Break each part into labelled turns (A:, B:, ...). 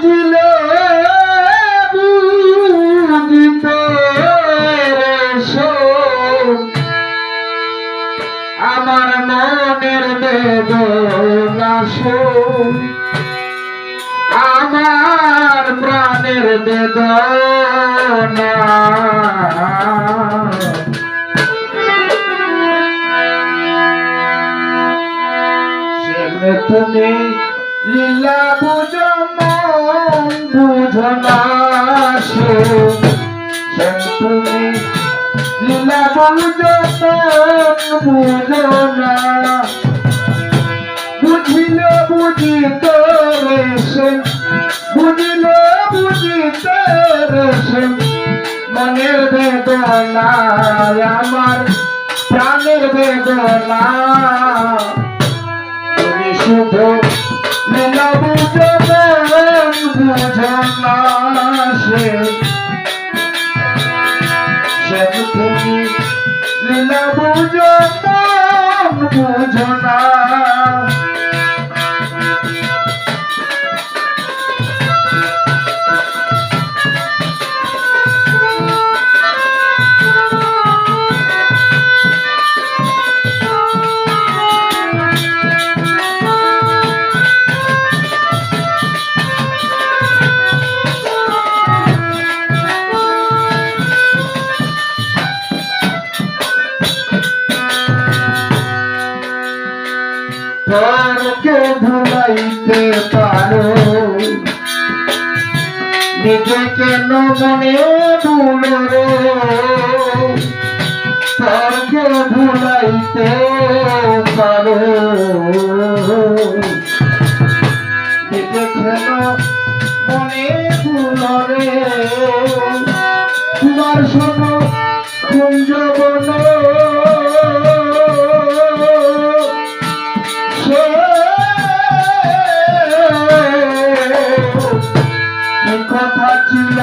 A: বুঝিলে বুঝিতে আমার মনের আমার প্রাণের তুমি লীলা বুঝো তুমি লীলা বুঝো বুঝো না বুঝিলে বুঝিলে বুঝিতে রেশে মনের বেদনা প্রাণের বেদনা তুমি শুধু বুঝো না ভুলাইতে পারো। নিজে কেন মনে ভুলো প্রাণকে ভুলাইতে পারো। কি কথা ছিল।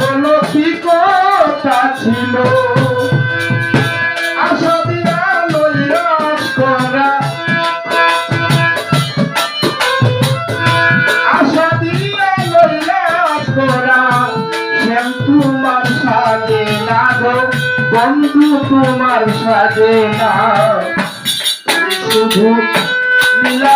A: বলো কি কথা ছিল বন্ধু তোমার সাজে না। শুধু লীলা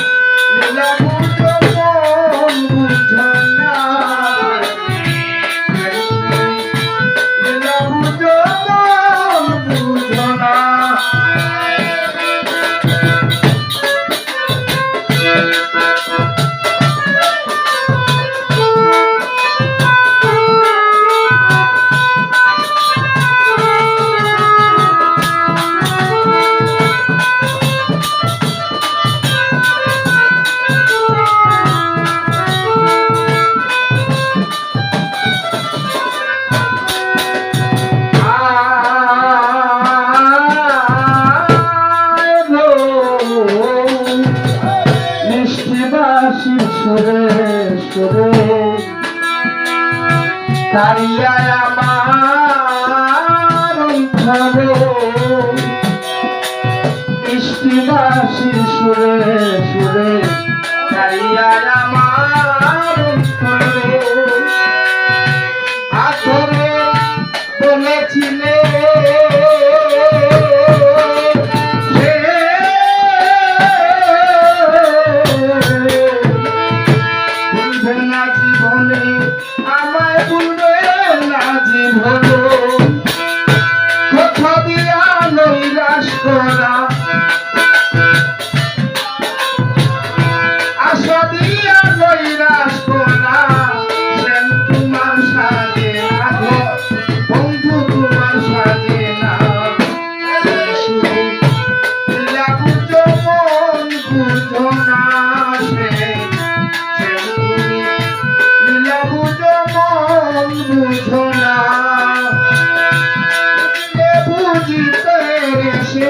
A: সুরে সুরে তারিয়ায় আমার অন্তরে মিষ্টি বাসি সুরে সুরে তারিয়ায় আমার জীবনে কথা দিয়া নৈরাশ করা আশা দিয়া নৈরাশ করা তোমার গো, বন্ধু তোমার লীলা বুঝো মন বুঝো না বুঝো না বুঝিতে রেশে